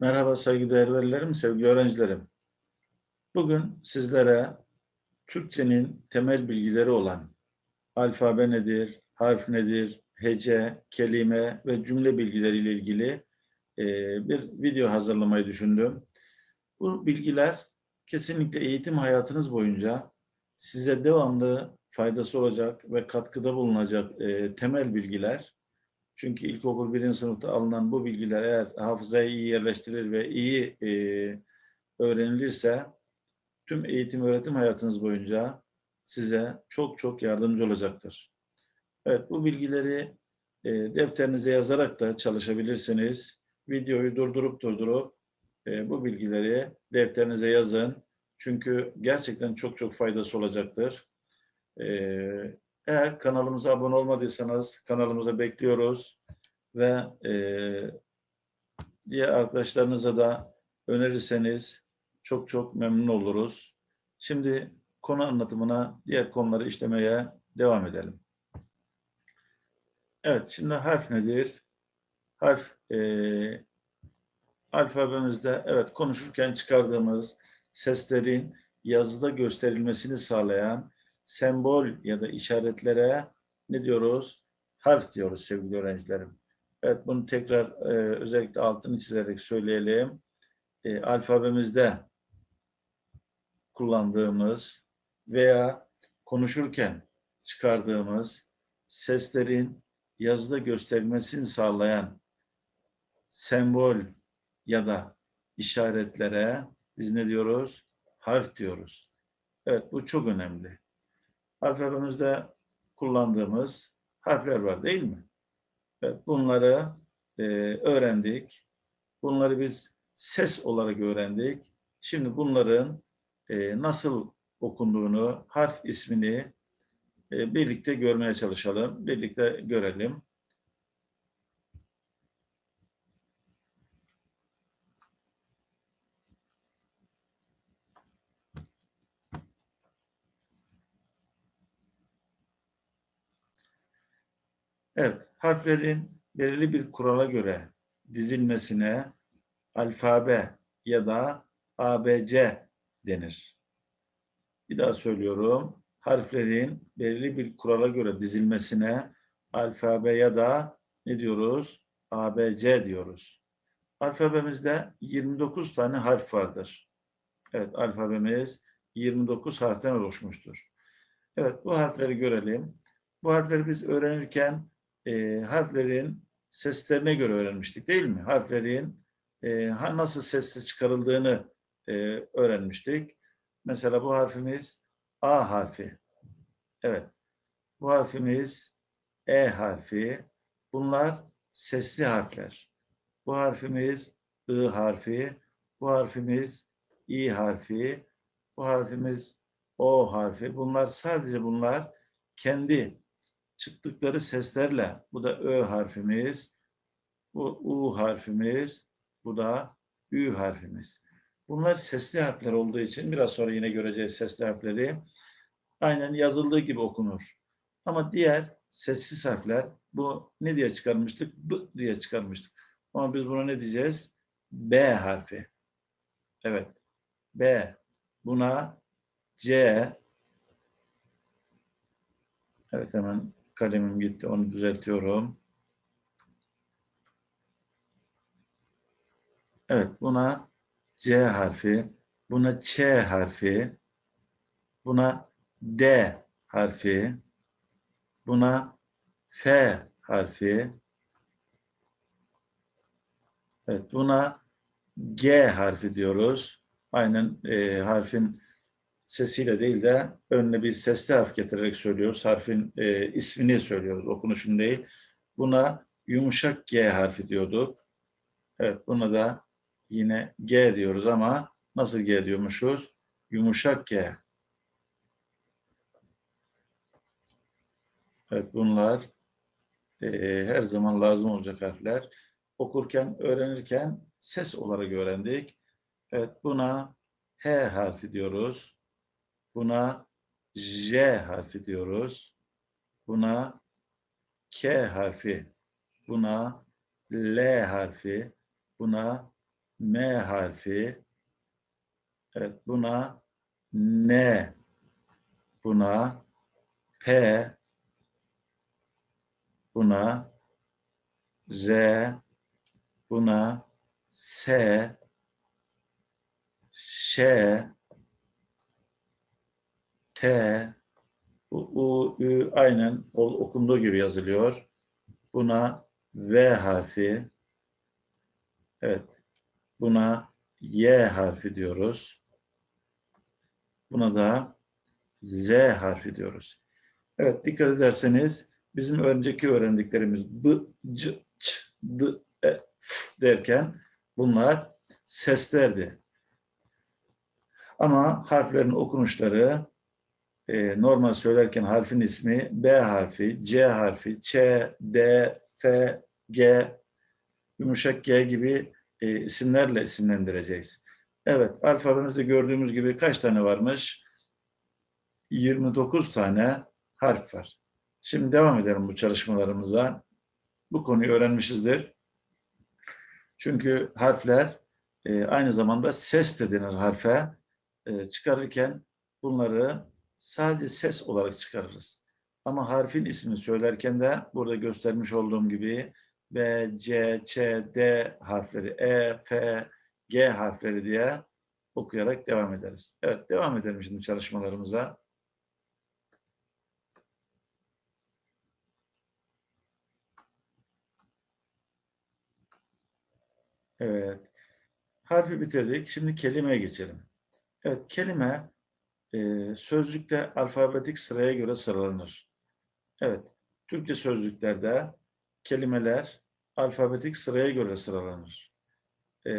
Merhaba saygıdeğer velilerim, sevgili öğrencilerim. Bugün sizlere Türkçenin temel bilgileri olan alfabe nedir, harf nedir, hece, kelime ve cümle bilgileriyle ilgili e, bir video hazırlamayı düşündüm. Bu bilgiler kesinlikle eğitim hayatınız boyunca size devamlı faydası olacak ve katkıda bulunacak e, temel bilgiler. Çünkü ilkokul birinci sınıfta alınan bu bilgiler eğer hafızaya iyi yerleştirilir ve iyi e, öğrenilirse tüm eğitim öğretim hayatınız boyunca size çok çok yardımcı olacaktır. Evet bu bilgileri e, defterinize yazarak da çalışabilirsiniz. Videoyu durdurup durdurup e, bu bilgileri defterinize yazın. Çünkü gerçekten çok çok faydası olacaktır. E, eğer kanalımıza abone olmadıysanız kanalımıza bekliyoruz ve e, diğer arkadaşlarınıza da önerirseniz çok çok memnun oluruz. Şimdi konu anlatımına diğer konuları işlemeye devam edelim. Evet, şimdi harf nedir? Harf e, alfabemizde evet konuşurken çıkardığımız seslerin yazıda gösterilmesini sağlayan sembol ya da işaretlere ne diyoruz? Harf diyoruz sevgili öğrencilerim. Evet bunu tekrar e, özellikle altını çizerek söyleyelim. E, alfabemizde kullandığımız veya konuşurken çıkardığımız seslerin yazıda gösterilmesini sağlayan sembol ya da işaretlere biz ne diyoruz? Harf diyoruz. Evet bu çok önemli alfabemizde kullandığımız harfler var değil mi? Bunları e, öğrendik. Bunları biz ses olarak öğrendik. Şimdi bunların e, nasıl okunduğunu, harf ismini e, birlikte görmeye çalışalım. Birlikte görelim. Evet, harflerin belirli bir kurala göre dizilmesine alfabe ya da ABC denir. Bir daha söylüyorum. Harflerin belirli bir kurala göre dizilmesine alfabe ya da ne diyoruz? ABC diyoruz. Alfabemizde 29 tane harf vardır. Evet, alfabemiz 29 harften oluşmuştur. Evet, bu harfleri görelim. Bu harfleri biz öğrenirken e, harflerin seslerine göre öğrenmiştik değil mi? Harflerin e, nasıl sesle çıkarıldığını e, öğrenmiştik. Mesela bu harfimiz A harfi. Evet. Bu harfimiz E harfi. Bunlar sesli harfler. Bu harfimiz I harfi. Bu harfimiz İ harfi. Bu harfimiz O harfi. Bunlar sadece bunlar kendi çıktıkları seslerle bu da Ö harfimiz, bu U harfimiz, bu da Ü harfimiz. Bunlar sesli harfler olduğu için biraz sonra yine göreceğiz sesli harfleri. Aynen yazıldığı gibi okunur. Ama diğer sessiz harfler bu ne diye çıkarmıştık? B diye çıkarmıştık. Ama biz buna ne diyeceğiz? B harfi. Evet. B. Buna C. Evet hemen kalemim gitti. Onu düzeltiyorum. Evet buna C harfi, buna Ç harfi, buna D harfi, buna F harfi, evet buna G harfi diyoruz. Aynen e, harfin sesiyle değil de önüne bir sesli harf getirerek söylüyoruz. Harfin e, ismini söylüyoruz, okunuşunu değil. Buna yumuşak G harfi diyorduk. Evet, buna da yine G diyoruz ama nasıl G diyormuşuz? Yumuşak G. Evet, bunlar e, her zaman lazım olacak harfler. Okurken, öğrenirken ses olarak öğrendik. Evet, buna H harfi diyoruz. Buna J harfi diyoruz. Buna K harfi. Buna L harfi. Buna M harfi. Evet buna N. Buna P. Buna R. Buna S. Ş. T. U, Ü aynen okunduğu gibi yazılıyor. Buna V harfi. Evet. Buna Y harfi diyoruz. Buna da Z harfi diyoruz. Evet dikkat ederseniz bizim önceki öğrendiklerimiz B, C, Ç, D, E, F derken bunlar seslerdi. Ama harflerin okunuşları e, normal söylerken harfin ismi B harfi, C harfi, Ç, D, F, G, yumuşak G gibi e, isimlerle isimlendireceğiz. Evet, alfabemizde gördüğümüz gibi kaç tane varmış? 29 tane harf var. Şimdi devam edelim bu çalışmalarımıza. Bu konuyu öğrenmişizdir. Çünkü harfler e, aynı zamanda ses de denir harfe. E, çıkarırken bunları sadece ses olarak çıkarırız. Ama harfin ismini söylerken de burada göstermiş olduğum gibi B, C, Ç, D harfleri, E, F, G harfleri diye okuyarak devam ederiz. Evet, devam edelim şimdi çalışmalarımıza. Evet. Harfi bitirdik. Şimdi kelimeye geçelim. Evet, kelime e, sözlükte alfabetik sıraya göre sıralanır. Evet, Türkçe sözlüklerde kelimeler alfabetik sıraya göre sıralanır. E,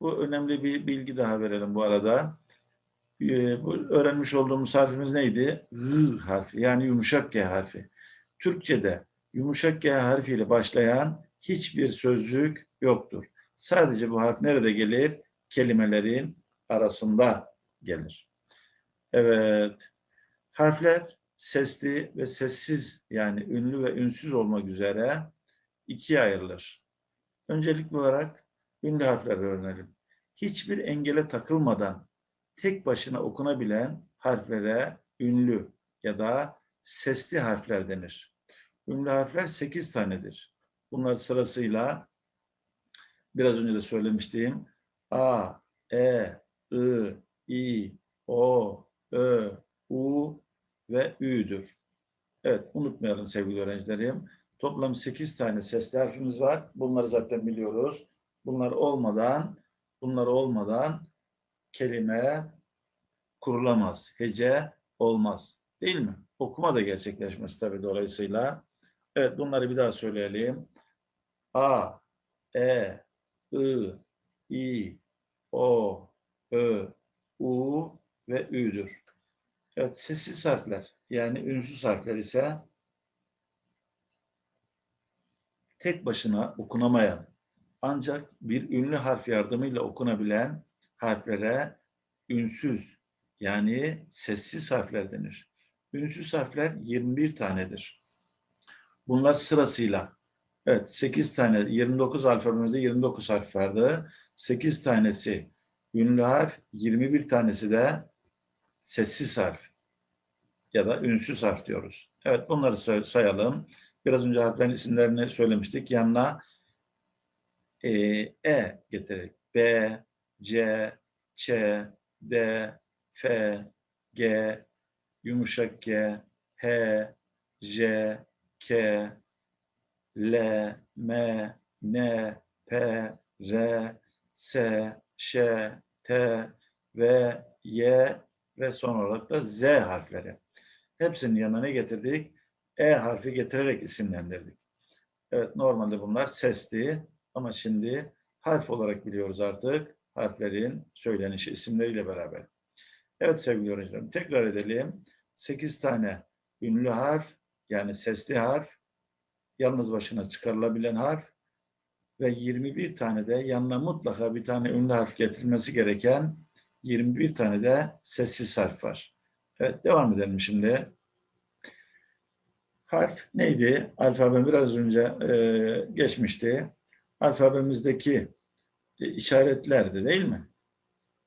bu önemli bir bilgi daha verelim bu arada. E, bu öğrenmiş olduğumuz harfimiz neydi? G harfi, yani yumuşak G harfi. Türkçe'de yumuşak G harfiyle başlayan hiçbir sözcük yoktur. Sadece bu harf nerede gelir? Kelimelerin arasında gelir. Evet. Harfler sesli ve sessiz yani ünlü ve ünsüz olmak üzere ikiye ayrılır. Öncelikli olarak ünlü harfleri öğrenelim. Hiçbir engele takılmadan tek başına okunabilen harflere ünlü ya da sesli harfler denir. Ünlü harfler 8 tanedir. Bunlar sırasıyla biraz önce de söylemiştim. A, E, I, İ, O, Ö, U ve Ü'dür. Evet, unutmayalım sevgili öğrencilerim. Toplam 8 tane sesli harfimiz var. Bunları zaten biliyoruz. Bunlar olmadan, bunlar olmadan kelime kurulamaz. Hece olmaz. Değil mi? Okuma da gerçekleşmez tabii dolayısıyla. Evet, bunları bir daha söyleyelim. A, E, I, İ, O, Ö, U ve Ü'dür. Evet, sessiz harfler yani ünsüz harfler ise tek başına okunamayan ancak bir ünlü harf yardımıyla okunabilen harflere ünsüz yani sessiz harfler denir. Ünsüz harfler 21 tanedir. Bunlar sırasıyla evet 8 tane 29 alfabemizde 29 harf vardı. 8 tanesi ünlü harf, 21 tanesi de sessiz harf ya da ünsüz harf diyoruz. Evet bunları say- sayalım. Biraz önce harflerin isimlerini söylemiştik. Yanına e, e getirerek B, C, Ç, D, F, G, yumuşak G, H, J, K, L, M, N, P, R, S, Ş, T, V, Y ve son olarak da Z harfleri. Hepsinin yanına ne getirdik? E harfi getirerek isimlendirdik. Evet normalde bunlar sesli ama şimdi harf olarak biliyoruz artık harflerin söylenişi isimleriyle beraber. Evet sevgili öğrencilerim tekrar edelim. 8 tane ünlü harf yani sesli harf, yalnız başına çıkarılabilen harf ve 21 tane de yanına mutlaka bir tane ünlü harf getirilmesi gereken 21 tane de sessiz harf var. Evet devam edelim şimdi. Harf neydi? Alfabe biraz önce e, geçmişti. Alfabemizdeki e, işaretlerdi değil mi?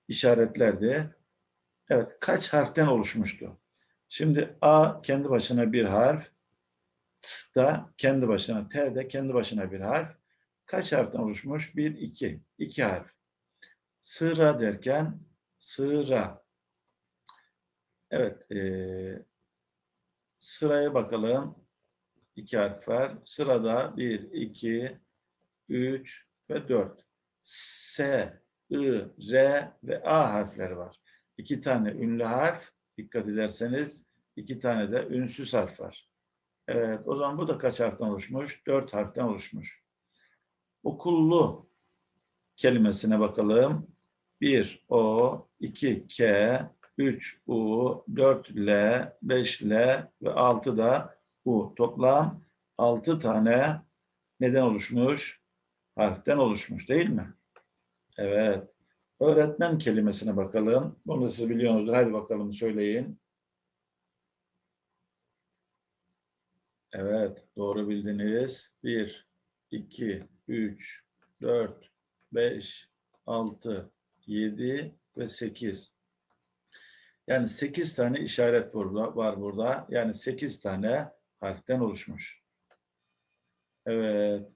İşaretlerdi. Evet, kaç harften oluşmuştu? Şimdi A kendi başına bir harf, T da kendi başına, T de kendi başına bir harf. Kaç harften oluşmuş? Bir, iki. İki harf. Sıra derken sıra. Evet, e, sıraya bakalım. İki harf var. Sırada bir, iki, üç ve dört. S, I, R ve A harfleri var. İki tane ünlü harf, dikkat ederseniz iki tane de ünsüz harf var. Evet, o zaman bu da kaç harften oluşmuş? Dört harften oluşmuş. Okullu kelimesine bakalım. 1 O, 2 K, 3 U, 4 L, 5 L ve 6 da U. Toplam 6 tane neden oluşmuş? Harften oluşmuş değil mi? Evet. Öğretmen kelimesine bakalım. Bunu siz biliyorsunuzdur. Hadi bakalım söyleyin. Evet, doğru bildiniz. 1, 2, 3, 4, 5, 6, 7 ve 8. Yani 8 tane işaret burada, var burada. Yani 8 tane harften oluşmuş. Evet.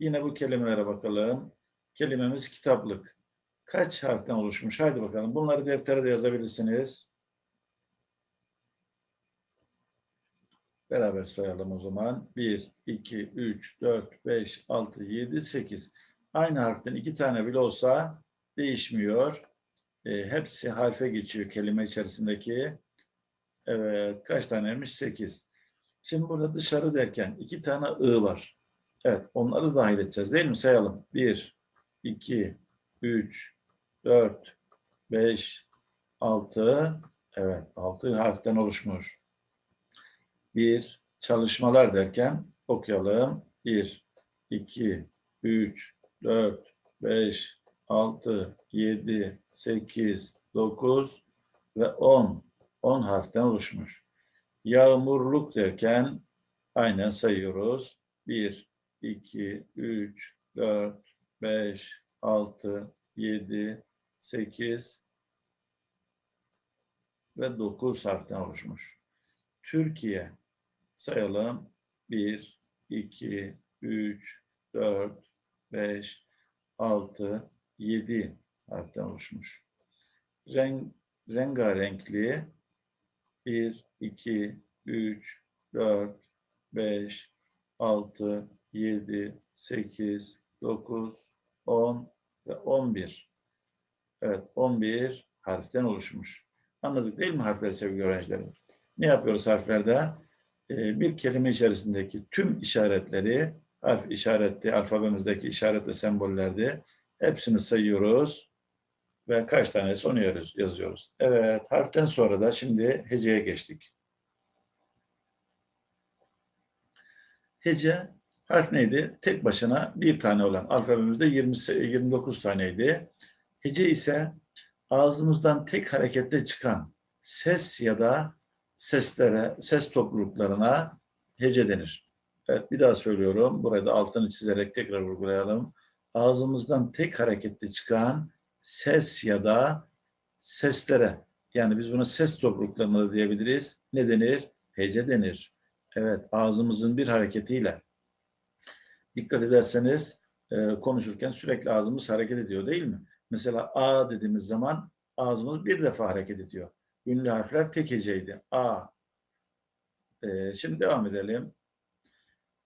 Yine bu kelimelere bakalım. Kelimemiz kitaplık. Kaç harften oluşmuş? Haydi bakalım. Bunları deftere de yazabilirsiniz. Beraber sayalım o zaman. 1, 2, 3, 4, 5, 6, 7, 8. Aynı harften iki tane bile olsa değişmiyor. E, hepsi harfe geçiyor kelime içerisindeki. Evet, kaç taneymiş? 8. Şimdi burada dışarı derken iki tane ı var. Evet, onları dahil edeceğiz değil mi? Sayalım. 1, 2, 3, 4, 5, 6. Evet, 6 harften oluşmuş. 1, çalışmalar derken okuyalım. 1, 2, 3, 4, 5, 6, 7, 8, 9 ve 10. 10 harften oluşmuş. Yağmurluk derken aynen sayıyoruz. 1, 2, 3, 4, 5, 6, 7, 8 ve 9 harften oluşmuş. Türkiye sayalım. 1, 2, 3, 4, 5, 6, 7 harften oluşmuş. Renk, rengarenkli 1, 2, 3, 4, 5, 6, 7, 8, 9, 10 ve 11. Evet 11 harften oluşmuş. Anladık değil mi harfleri sevgili öğrencilerim? Ne yapıyoruz harflerde? Ee, bir kelime içerisindeki tüm işaretleri, harf işareti, alfabemizdeki işaret ve sembollerdi. Hepsini sayıyoruz ve kaç tanesi onu yazıyoruz. Evet, harften sonra da şimdi heceye geçtik. Hece harf neydi? Tek başına bir tane olan alfabemizde 20, 29 taneydi. Hece ise ağzımızdan tek hareketle çıkan ses ya da seslere, ses topluluklarına hece denir. Evet bir daha söylüyorum. Burada altını çizerek tekrar vurgulayalım. Ağzımızdan tek hareketle çıkan ses ya da seslere yani biz buna ses topluluklarına da diyebiliriz. Ne denir? Hece denir. Evet ağzımızın bir hareketiyle dikkat ederseniz e, konuşurken sürekli ağzımız hareket ediyor değil mi? Mesela A dediğimiz zaman ağzımız bir defa hareket ediyor. Ünlü harfler tek heceydi. A. Ee, şimdi devam edelim.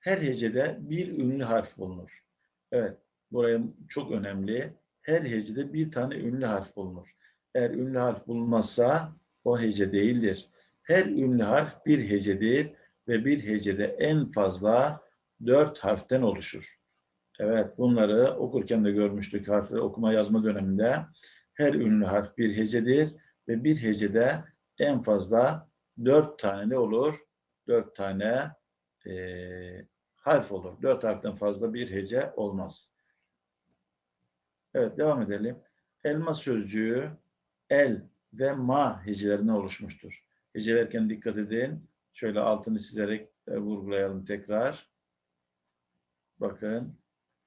Her hecede bir ünlü harf bulunur. Evet, buraya çok önemli. Her hecede bir tane ünlü harf bulunur. Eğer ünlü harf bulunmazsa o hece değildir. Her ünlü harf bir hecedir ve bir hecede en fazla dört harften oluşur. Evet, bunları okurken de görmüştük harfleri okuma yazma döneminde. Her ünlü harf bir hecedir ve bir hecede en fazla dört tane ne olur? Dört tane e, harf olur. Dört harften fazla bir hece olmaz. Evet devam edelim. Elma sözcüğü el ve ma hecelerine oluşmuştur. Hecelerken dikkat edin. Şöyle altını çizerek e, vurgulayalım tekrar. Bakın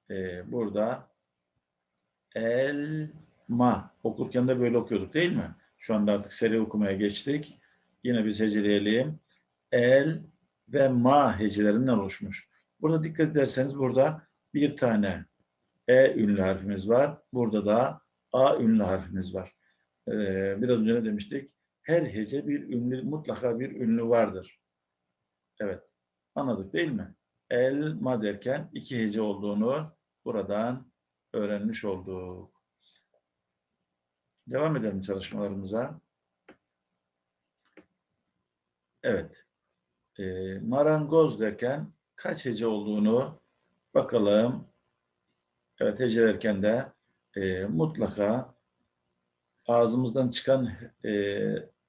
e, burada elma. Okurken de böyle okuyorduk değil mi? Şu anda artık seri okumaya geçtik. Yine biz heceleyelim. El ve ma hecelerinden oluşmuş. Burada dikkat ederseniz burada bir tane E ünlü harfimiz var. Burada da A ünlü harfimiz var. Ee, biraz önce ne demiştik? Her hece bir ünlü, mutlaka bir ünlü vardır. Evet. Anladık değil mi? Elma derken iki hece olduğunu buradan öğrenmiş olduk. Devam edelim çalışmalarımıza. Evet. Ee, marangoz derken kaç hece olduğunu bakalım. Evet hecelerken de e, mutlaka ağzımızdan çıkan e,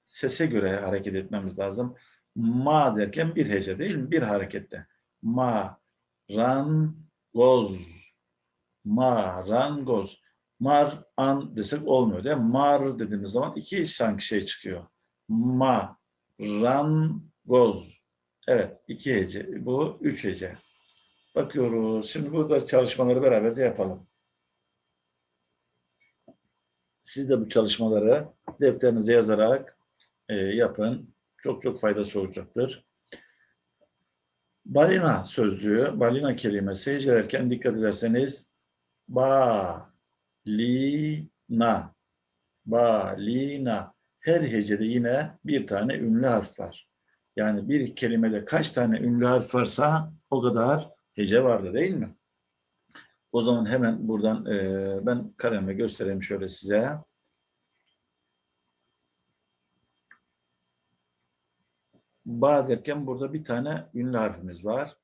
sese göre hareket etmemiz lazım. Ma derken bir hece değil mi? Bir harekette. Ma, ran, goz. Ma, ran, goz. Mar, an desek olmuyor değil mi? Mar dediğimiz zaman iki sanki şey çıkıyor. Ma, ran, goz. Evet, iki hece. Bu üç hece. Bakıyoruz. Şimdi burada çalışmaları beraberce yapalım. Siz de bu çalışmaları defterinize yazarak e, yapın. Çok çok faydası olacaktır. Balina sözcüğü, balina kelimesi hecelerken dikkat ederseniz ba, li, na, ba, li, na. Her hecede yine bir tane ünlü harf var. Yani bir kelimede kaç tane ünlü harf varsa o kadar hece vardı değil mi? O zaman hemen buradan e, ben kalemle göstereyim şöyle size. Ba derken burada bir tane ünlü harfimiz var.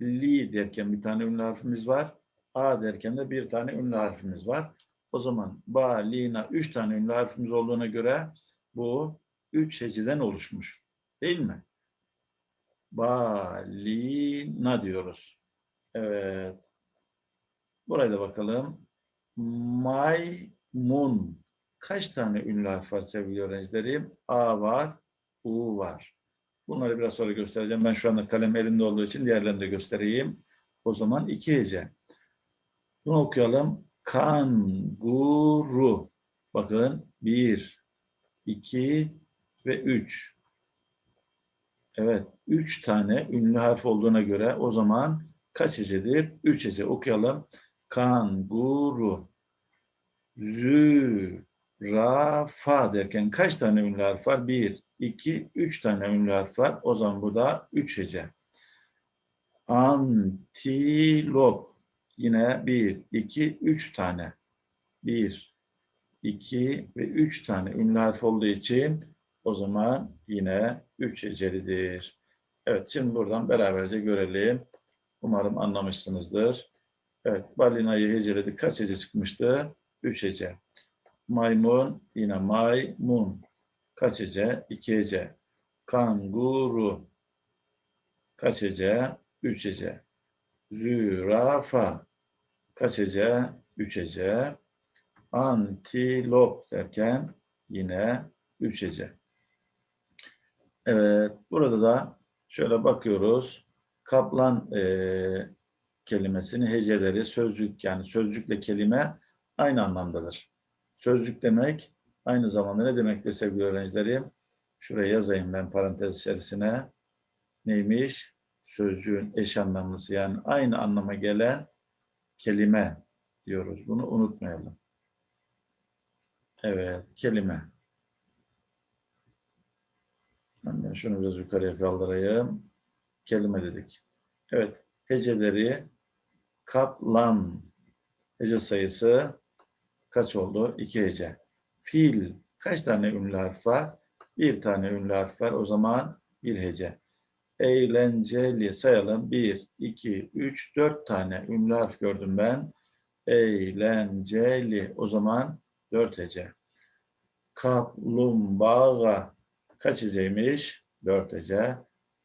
Li derken bir tane ünlü harfimiz var. A derken de bir tane ünlü harfimiz var. O zaman ba, li, na üç tane ünlü harfimiz olduğuna göre bu üç heceden oluşmuş. Değil mi? Ba, li, na diyoruz. Evet. Buraya da bakalım. Maymun. Kaç tane ünlü harf var sevgili öğrencilerim? A var, U var. Bunları biraz sonra göstereceğim. Ben şu anda kalem elimde olduğu için diğerlerini de göstereyim. O zaman iki hece. Bunu okuyalım. Kanguru. Bakın bir, iki ve üç. Evet, üç tane ünlü harf olduğuna göre o zaman kaç hecedir? Üç hece. Okuyalım. Kanguru. Zürafa derken kaç tane ünlü harf var? Bir, iki, üç tane ünlü harf var. O zaman bu da üç hece. Antilop. Yine bir, iki, üç tane. Bir, iki ve üç tane ünlü harf olduğu için o zaman yine üç hecelidir. Evet, şimdi buradan beraberce görelim. Umarım anlamışsınızdır. Evet, balinayı heceledik. Kaç hece çıkmıştı? Üç hece. Maymun, yine maymun. Kaç hece? İki hece. Kanguru. Kaç hece? Üç hece. Zürafa. Kaç hece? Üç hece. Antilop derken yine üç hece. Evet, burada da şöyle bakıyoruz. Kaplan e, kelimesini heceleri, sözcük yani sözcükle kelime aynı anlamdadır. Sözcük demek aynı zamanda ne demektir sevgili öğrencilerim? Şuraya yazayım ben parantez içerisine. Neymiş? Sözcüğün eş anlamlısı yani aynı anlama gelen kelime diyoruz. Bunu unutmayalım. Evet, kelime. Ben şunu biraz yukarıya kaldırayım. Kelime dedik. Evet, heceleri kaplan. Hece sayısı kaç oldu? İki hece. Fil. Kaç tane ünlü harf var? Bir tane ünlü harf var. O zaman bir hece. Eğlenceli sayalım. Bir, iki, üç, dört tane ünlü harf gördüm ben. Eğlenceli. O zaman dört hece. Kaplumbağa. Kaç heceymiş? Dört hece.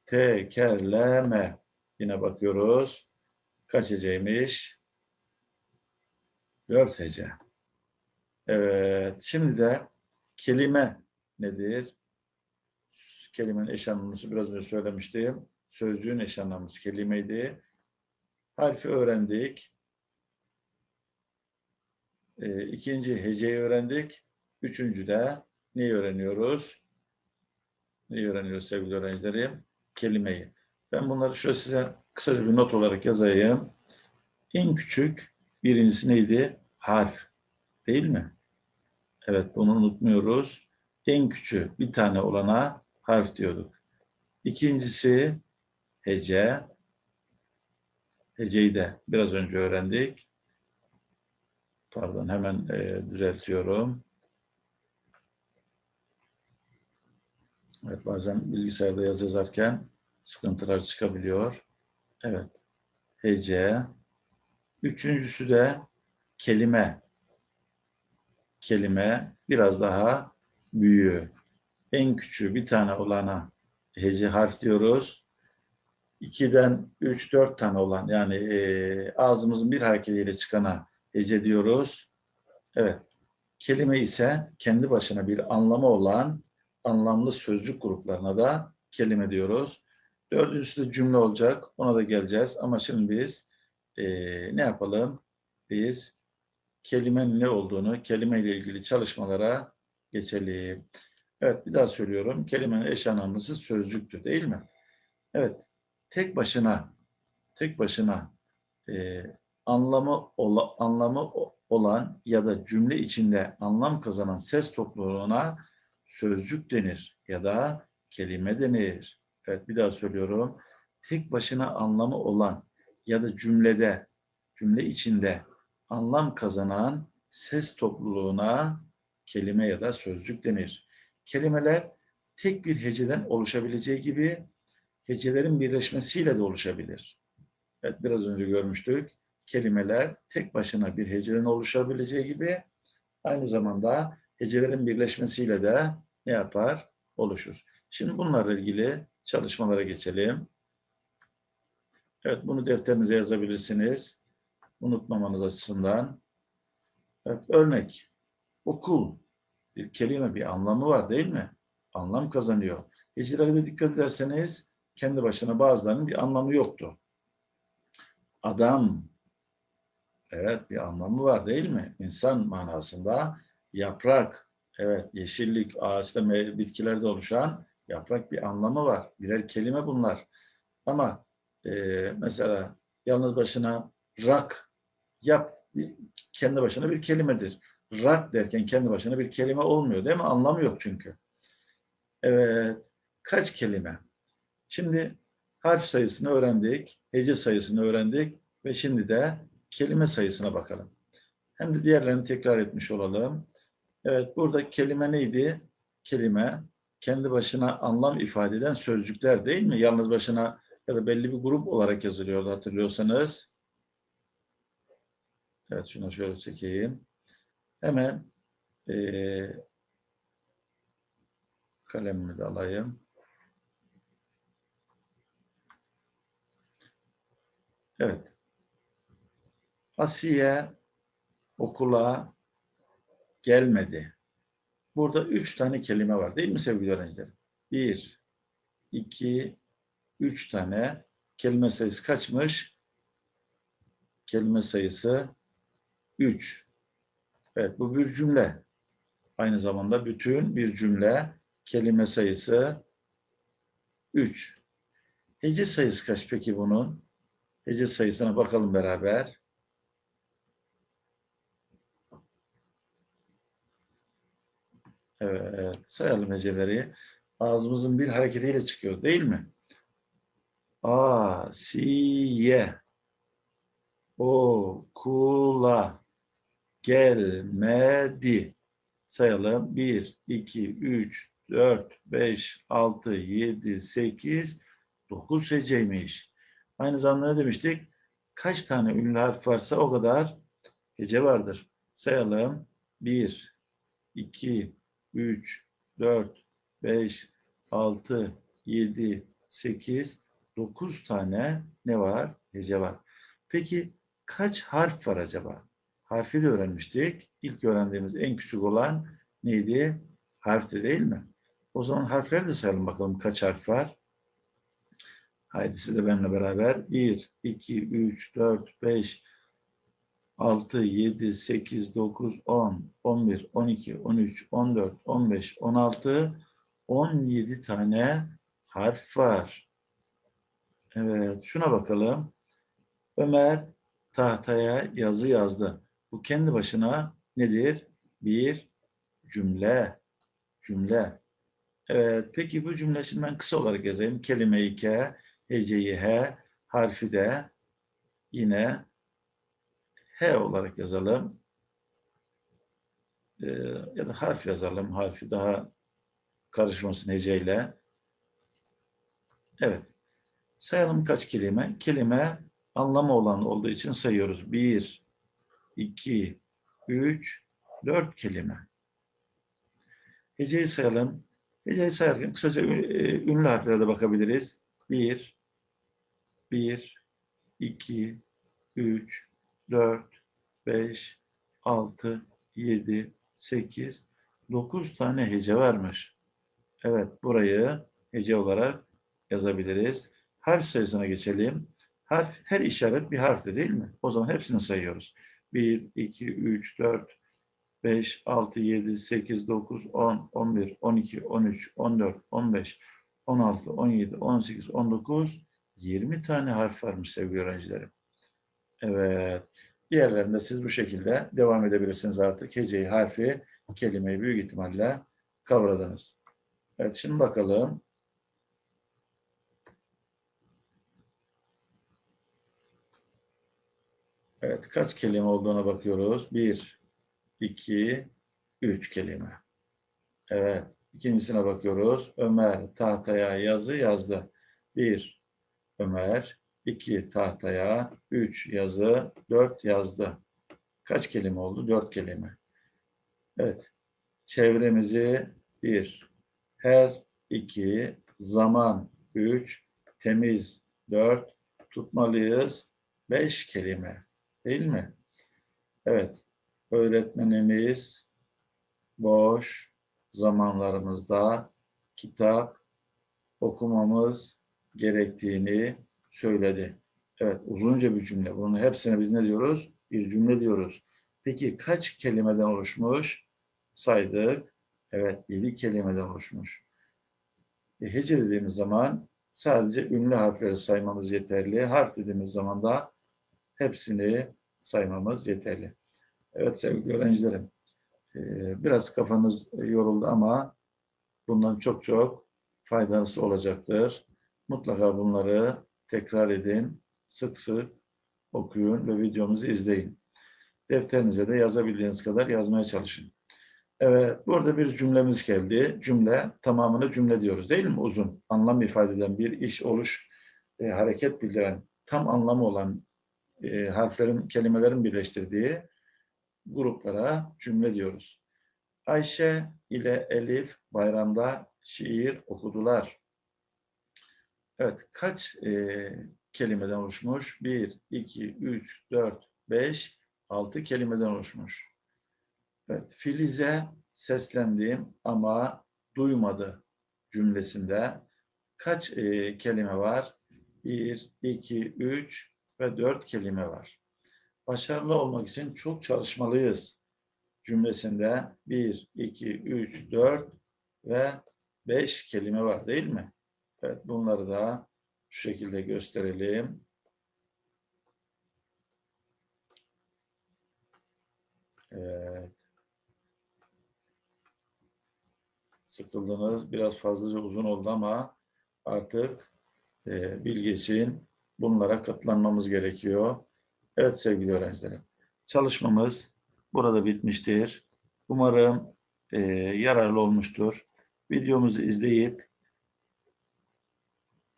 Tekerleme. Yine bakıyoruz. Kaç heceymiş? Dört hece. Evet. Şimdi de kelime nedir? Kelimenin eş anlamlısı biraz önce söylemiştim. Sözcüğün eş anlamlısı kelimeydi. Harfi öğrendik. e, ikinci heceyi öğrendik. Üçüncü de neyi öğreniyoruz? Neyi öğreniyoruz sevgili öğrencilerim? Kelimeyi. Ben bunları şöyle size kısaca bir not olarak yazayım. En küçük birincisi neydi? Harf. Değil mi? Evet bunu unutmuyoruz. En küçüğü bir tane olana harf diyorduk. İkincisi hece. Heceyi de biraz önce öğrendik. Pardon hemen e, düzeltiyorum. Evet bazen bilgisayarda yazı yazarken sıkıntılar çıkabiliyor. Evet. Hece. Üçüncüsü de kelime. Kelime biraz daha büyüğü. En küçüğü bir tane olana hece harf diyoruz. 2'den 3 4 tane olan yani e, ağzımızın bir hareketiyle çıkana hece diyoruz. Evet. Kelime ise kendi başına bir anlamı olan anlamlı sözcük gruplarına da kelime diyoruz. Dördüncüsü de cümle olacak. Ona da geleceğiz. Ama şimdi biz e, ne yapalım? Biz kelimenin ne olduğunu, kelime ile ilgili çalışmalara geçelim. Evet bir daha söylüyorum. Kelimenin eş anlamlısı sözcüktür değil mi? Evet. Tek başına tek başına e, anlamı ola, anlamı olan ya da cümle içinde anlam kazanan ses topluluğuna sözcük denir ya da kelime denir. Evet bir daha söylüyorum. Tek başına anlamı olan ya da cümlede, cümle içinde anlam kazanan ses topluluğuna kelime ya da sözcük denir. Kelimeler tek bir heceden oluşabileceği gibi hecelerin birleşmesiyle de oluşabilir. Evet biraz önce görmüştük. Kelimeler tek başına bir heceden oluşabileceği gibi aynı zamanda hecelerin birleşmesiyle de ne yapar? Oluşur. Şimdi bunlarla ilgili çalışmalara geçelim. Evet bunu defterinize yazabilirsiniz. Unutmamanız açısından. Evet, örnek. Okul. Bir kelime, bir anlamı var değil mi? Anlam kazanıyor. Hecelere de dikkat ederseniz kendi başına bazılarının bir anlamı yoktu. Adam. Evet bir anlamı var değil mi? İnsan manasında. Yaprak. Evet yeşillik, ağaçta, bitkilerde oluşan yaprak bir anlamı var. Birer kelime bunlar. Ama e, mesela yalnız başına rak yap kendi başına bir kelimedir. Rak derken kendi başına bir kelime olmuyor değil mi? Anlamı yok çünkü. Evet. Kaç kelime? Şimdi harf sayısını öğrendik, hece sayısını öğrendik ve şimdi de kelime sayısına bakalım. Hem de diğerlerini tekrar etmiş olalım. Evet burada kelime neydi? Kelime kendi başına anlam ifade eden sözcükler değil mi? Yalnız başına ya da belli bir grup olarak yazılıyordu hatırlıyorsanız. Evet şunu şöyle çekeyim. Hemen e, kalemimi de alayım. Evet. Asiye okula gelmedi. Burada üç tane kelime var değil mi sevgili öğrenciler? Bir, iki, üç tane kelime sayısı kaçmış? Kelime sayısı üç. Evet bu bir cümle. Aynı zamanda bütün bir cümle kelime sayısı üç. Hece sayısı kaç peki bunun? Hece sayısına bakalım beraber. Evet, sayalım heceleri. Ağzımızın bir hareketiyle çıkıyor değil mi? A, siye, okula, gelmedi. Sayalım. 1, 2, 3, 4, 5, 6, 7, 8, 9 heceymiş. Aynı zamanda ne demiştik? Kaç tane ünlü harf varsa o kadar hece vardır. Sayalım. 1, 2, 3, 4, 5, 6, 7, 8, 9 tane ne var? Hece var. Peki kaç harf var acaba? Harfi de öğrenmiştik. İlk öğrendiğimiz en küçük olan neydi? Harfti değil mi? O zaman harfleri de sayalım bakalım kaç harf var. Haydi siz de benimle beraber 1, 2, 3, 4, 5, 6, 7, 8, 9, 10, 11, 12, 13, 14, 15, 16, 17 tane harf var. Evet, şuna bakalım. Ömer tahtaya yazı yazdı. Bu kendi başına nedir? Bir cümle. Cümle. Evet, peki bu cümle şimdi ben kısa olarak yazayım. Kelimeyi K, heceyi H, harfi de yine H olarak yazalım. Ee, ya da harf yazalım. Harfi daha karışmasın heceyle. Evet. Sayalım kaç kelime? Kelime anlamı olan olduğu için sayıyoruz. Bir, iki, üç, dört kelime. Heceyi sayalım. Heceyi sayarken kısaca e, ünlü harflere de bakabiliriz. Bir, bir, iki, üç, dört, beş, altı, yedi, sekiz, dokuz tane hece varmış. Evet, burayı hece olarak yazabiliriz. Harf sayısına geçelim. Harf, her işaret bir harfti değil mi? O zaman hepsini sayıyoruz. 1, 2, 3, 4, 5, 6, 7, 8, 9, 10, 11, 12, 13, 14, 15, 16, 17, 18, 19, 20 tane harf varmış sevgili öğrencilerim. Evet. Diğerlerinde siz bu şekilde devam edebilirsiniz artık. Heceyi, harfi, kelimeyi büyük ihtimalle kavradınız. Evet şimdi bakalım. Evet kaç kelime olduğuna bakıyoruz. Bir, iki, üç kelime. Evet. ikincisine bakıyoruz. Ömer tahtaya yazı yazdı. Bir, Ömer. iki tahtaya. Üç yazı. Dört yazdı. Kaç kelime oldu? Dört kelime. Evet. Çevremizi bir. Her iki. Zaman üç. Temiz dört. Tutmalıyız. Beş kelime. Değil mi? Evet. Öğretmenimiz boş zamanlarımızda kitap okumamız gerektiğini söyledi. Evet, uzunca bir cümle. Bunun hepsine biz ne diyoruz? Bir cümle diyoruz. Peki kaç kelimeden oluşmuş? Saydık. Evet, yedi kelimeden oluşmuş. E, hece dediğimiz zaman sadece ünlü harfleri saymamız yeterli. Harf dediğimiz zaman da hepsini saymamız yeterli. Evet sevgili öğrencilerim, e, biraz kafanız yoruldu ama bundan çok çok faydası olacaktır. Mutlaka bunları tekrar edin, sık sık okuyun ve videomuzu izleyin. Defterinize de yazabildiğiniz kadar yazmaya çalışın. Evet, burada bir cümlemiz geldi. Cümle, tamamını cümle diyoruz değil mi? Uzun, anlam ifade eden bir iş, oluş, e, hareket bildiren, tam anlamı olan e, harflerin, kelimelerin birleştirdiği gruplara cümle diyoruz. Ayşe ile Elif bayramda şiir okudular. Evet, kaç e, kelimeden oluşmuş? 1, 2, 3, 4, 5, 6 kelimeden oluşmuş. Evet, Filiz'e seslendim ama duymadı cümlesinde kaç e, kelime var? 1, 2, 3 ve 4 kelime var. Başarılı olmak için çok çalışmalıyız cümlesinde 1, 2, 3, 4 ve 5 kelime var değil mi? Evet bunları da şu şekilde gösterelim. Evet. Sıkıldınız. Biraz fazlaca uzun oldu ama artık e, bilgi için bunlara katlanmamız gerekiyor. Evet sevgili öğrencilerim. Çalışmamız burada bitmiştir. Umarım e, yararlı olmuştur. Videomuzu izleyip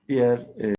diğer e,